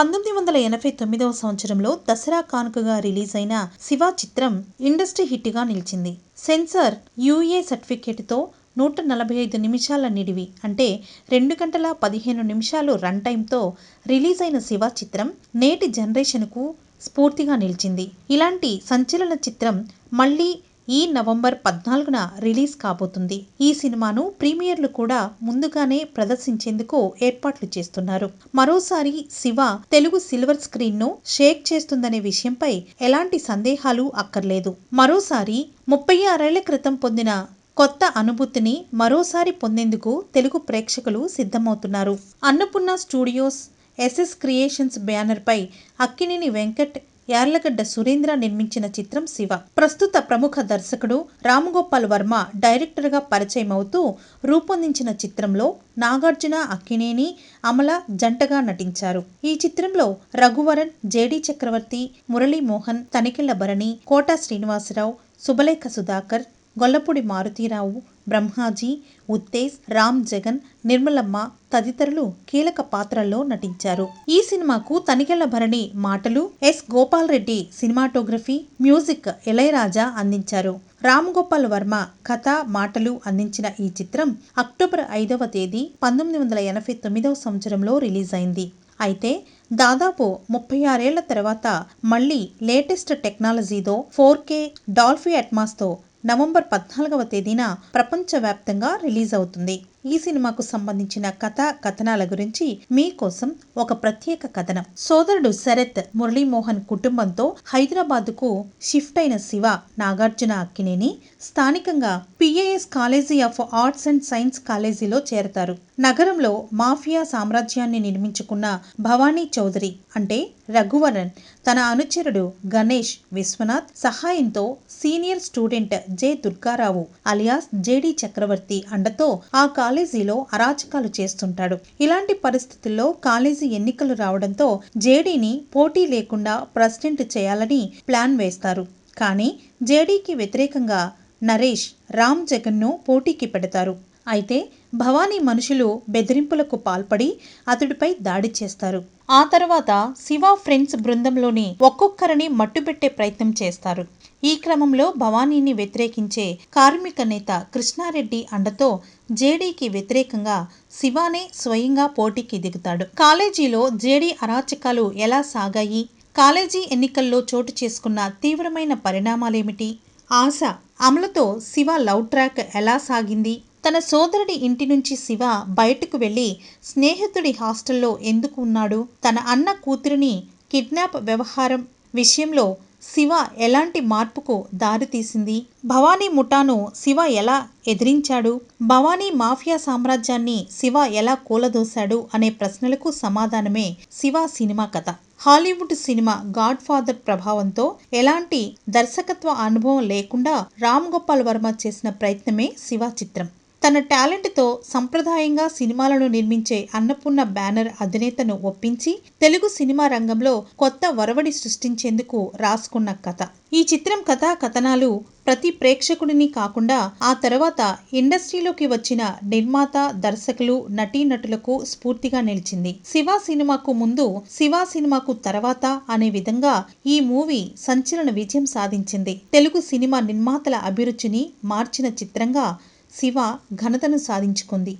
పంతొమ్మిది వందల ఎనభై తొమ్మిదవ సంవత్సరంలో దసరా కానుకగా రిలీజ్ అయిన శివ చిత్రం ఇండస్ట్రీ హిట్గా నిలిచింది. సెన్సార్ యూఏ సర్టిఫికేట్తో నూట నలభై ఐదు నిమిషాల నిడివి అంటే రెండు గంటల పదిహేను నిమిషాలు రన్ టైంతో రిలీజ్ అయిన శివ చిత్రం నేటి జనరేషన్కు స్ఫూర్తిగా నిలిచింది. ఇలాంటి సంచలన చిత్రం మళ్ళీ ఈ నవంబర్ పద్నాలుగున రిలీజ్ కాబోతుంది. ఈ సినిమాను ప్రీమియర్లు కూడా ముందుగానే ప్రదర్శించేందుకు ఏర్పాట్లు చేస్తున్నారు. మరోసారి శివ తెలుగు సిల్వర్ స్క్రీన్ను షేక్ చేస్తుందనే విషయంపై ఎలాంటి సందేహాలు అక్కర్లేదు. మరోసారి ముప్పై ఆరేళ్ళ క్రితం పొందిన కొత్త అనుభూతిని మరోసారి పొందేందుకు తెలుగు ప్రేక్షకులు సిద్ధమవుతున్నారు. అన్నపూర్ణ స్టూడియోస్ ఎస్ఎస్ క్రియేషన్స్ బ్యానర్పై అక్కినేని వెంకట్ యార్లగడ్డ సురేంద్ర నిర్మించిన చిత్రం శివ. ప్రస్తుత ప్రముఖ దర్శకుడు రామగోపాల్ వర్మ డైరెక్టర్గా పరిచయం అవుతూ రూపొందించిన చిత్రంలో నాగార్జున అక్కినేని అమల జంటగా నటించారు. ఈ చిత్రంలో రఘువరన్ జేడి చక్రవర్తి మురళీమోహన్ తనికెళ్ళ భరణి కోట శ్రీనివాసరావు సుబలేఖ సుధాకర్ గొల్లపూడి మారుతీరావు బ్రహ్మాజీ ఉత్తేజ్ రామ్ జగన్ నిర్మలమ్మ తదితరులు కీలక పాత్రల్లో నటించారు. ఈ సినిమాకు తనికెళ్ళ భరణి మాటలు S. Gopal Reddy cinematography music Ilaiyaraaja అందించారు. రామ్ గోపాల్ వర్మ కథ మాటలు అందించిన ఈ చిత్రం అక్టోబర్ ఐదవ తేదీ పంతొమ్మిది వందల ఎనభై తొమ్మిదవ సంవత్సరంలో రిలీజ్ అయింది అయితే దాదాపు ముప్పై ఆరేళ్ళ తర్వాత మళ్ళీ లేటెస్ట్ టెక్నాలజీతో ఫోర్ కే డాల్ఫీ అట్మాస్తో నవంబర్ పద్నాలుగవ తేదీన ప్రపంచవ్యాప్తంగా రిలీజ్ అవుతుంది. ఈ సినిమాకు సంబంధించిన కథ కథనాల గురించి మీకోసం ఒక ప్రత్యేక కథనం. సోదరుడు శరత్ మురళీమోహన్ కుటుంబంతో హైదరాబాద్కు షిఫ్ట్ అయిన శివ నాగార్జున అక్కినేని స్థానికంగా P A S college of arts and science కాలేజీలో చేరతారు. నగరంలో మాఫియా సామ్రాజ్యాన్ని నిర్మించుకున్న భవానీ చౌదరి అంటే రఘువరన్ తన అనుచరుడు గణేష్ విశ్వనాథ్ సహాయంతో senior student J Durgarao alias J D Chakravarthy అండతో ఆ కాలేజీలో అరాచకాలు చేస్తుంటాడు. ఇలాంటి పరిస్థితుల్లో కాలేజీ ఎన్నికలు రావడంతో జేడీని పోటీ లేకుండా ప్రెసిడెంట్ చేయాలని ప్లాన్ వేస్తారు. కానీ జేడీకి వ్యతిరేకంగా నరేష్ రామ్ జగన్ను పోటీకి పెడతారు. అయితే భవానీ మనుషులు బెదిరింపులకు పాల్పడి అతడిపై దాడి చేస్తారు. ఆ తర్వాత శివ ఫ్రెండ్స్ బృందంలోని ఒక్కొక్కరిని మట్టుపెట్టే ప్రయత్నం చేస్తారు. ఈ క్రమంలో భవానీని వ్యతిరేకించే కార్మిక నేత కృష్ణారెడ్డి అండతో జేడీకి వ్యతిరేకంగా శివానే స్వయంగా పోటీకి దిగుతాడు. కాలేజీలో జేడీ అరాచకాలు ఎలా సాగాయి? కాలేజీ ఎన్నికల్లో చోటు చేసుకున్న తీవ్రమైన పరిణామాలేమిటి? ఆశ అమలతో శివ లవ్ ట్రాక్ ఎలా సాగింది? తన సోదరుడి ఇంటి నుంచి శివ బయటకు వెళ్ళి స్నేహితుడి హాస్టల్లో ఎందుకు ఉన్నాడు? తన అన్న కూతురిని కిడ్నాప్ వ్యవహారం విషయంలో శివ ఎలాంటి మార్పుకు దారితీసింది భవానీ ముఠాను శివ ఎలా ఎదిరించాడు? భవానీ మాఫియా సామ్రాజ్యాన్ని శివ ఎలా కూలదోశాడు అనే ప్రశ్నలకు సమాధానమే శివ సినిమా కథ. హాలీవుడ్ సినిమా గాడ్ ఫాదర్ ప్రభావంతో ఎలాంటి దర్శకత్వ అనుభవం లేకుండా రామ్ గోపాల్ వర్మ చేసిన ప్రయత్నమే శివ చిత్రం. తన టాలెంట్తో సంప్రదాయంగా సినిమాలను నిర్మించే అన్నపూర్ణ బ్యానర్ అధినేతను ఒప్పించి తెలుగు సినిమా రంగంలో కొత్త వరవడి సృష్టించేందుకు రాసుకున్న కథ. ఈ చిత్రం కథా కథనాలు ప్రతి ప్రేక్షకుడిని కాకుండా ఆ తర్వాత ఇండస్ట్రీలోకి వచ్చిన నిర్మాత దర్శకులు నటీనటులకు స్ఫూర్తిగా నిలిచింది. శివ సినిమాకు ముందు శివ సినిమాకు తర్వాత అనే విధంగా ఈ మూవీ సంచలన విజయం సాధించింది. తెలుగు సినిమా నిర్మాతల అభిరుచిని మార్చిన చిత్రంగా శివ ఘనతను సాధించుకుంది.